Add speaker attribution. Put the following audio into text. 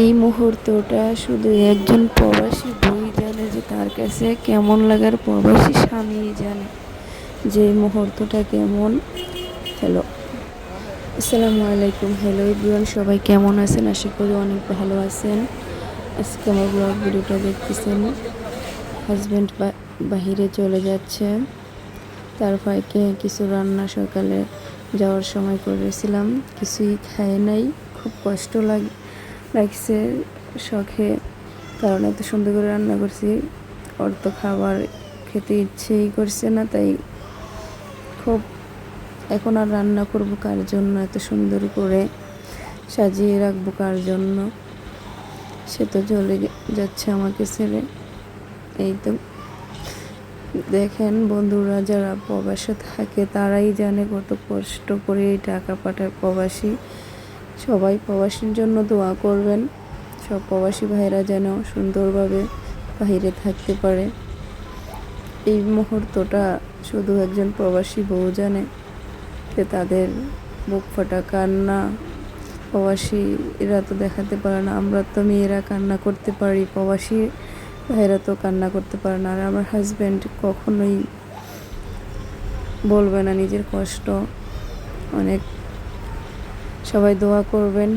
Speaker 1: এই মুহূর্তটা শুধু একজন প্রবাসী বই জানে যে তার কাছে কেমন লাগার প্রবাসী স্বামী জানে। যে মুহূর্তটা কেমন, হ্যালো। আসসালামু আলাইকুম, হ্যালো এভরিওয়ান, সবাই কেমন আছেন? আশা করি অনেক ভালো আছেন। আজকে আমার ব্লগ ভিডিওটা দেখতেছেন। হাজব্যান্ড বাহিরে চলে যাচ্ছে। তার ফাঁকে কিছু রান্না সকালে যাওয়ার সময় করেছিলাম। কিছুই খায় নাই, খুব কষ্ট লাগ লাগছে শখে, কারণ এত সুন্দর করে রান্না করছি। ওর তো খাবার খেতে ইচ্ছেই করছে না, তাই খুব এখন আর রান্না করব কার জন্য? এত সুন্দর করে সাজিয়ে রাখব কার জন্য? সে তো চলে যাচ্ছে আমাকে ছেড়ে। এই তো। দেখেন বন্ধুরা, যারা প্রবাসে থাকে তারাই জানে কত কষ্ট করে এই টাকা পাঠায় প্রবাসী। সবাই প্রবাসীর জন্য দোয়া করবেন। সব প্রবাসী ভাইরা যেন সুন্দরভাবে বাইরে থাকতে পারে। এই মুহূর্তটা শুধু একজন প্রবাসী বউ জানে যে তাদের বুক ফাটা কান্না। প্রবাসীরা তো দেখাতে পারে না, আমরা তো মেয়েরা কান্না করতে পারি, প্রবাসী ভাইরা তো কান্না করতে পারে না। আর আমার হাজব্যান্ড কখনোই বলবে না নিজের কষ্ট। অনেক সবাই দোয়া করবেন।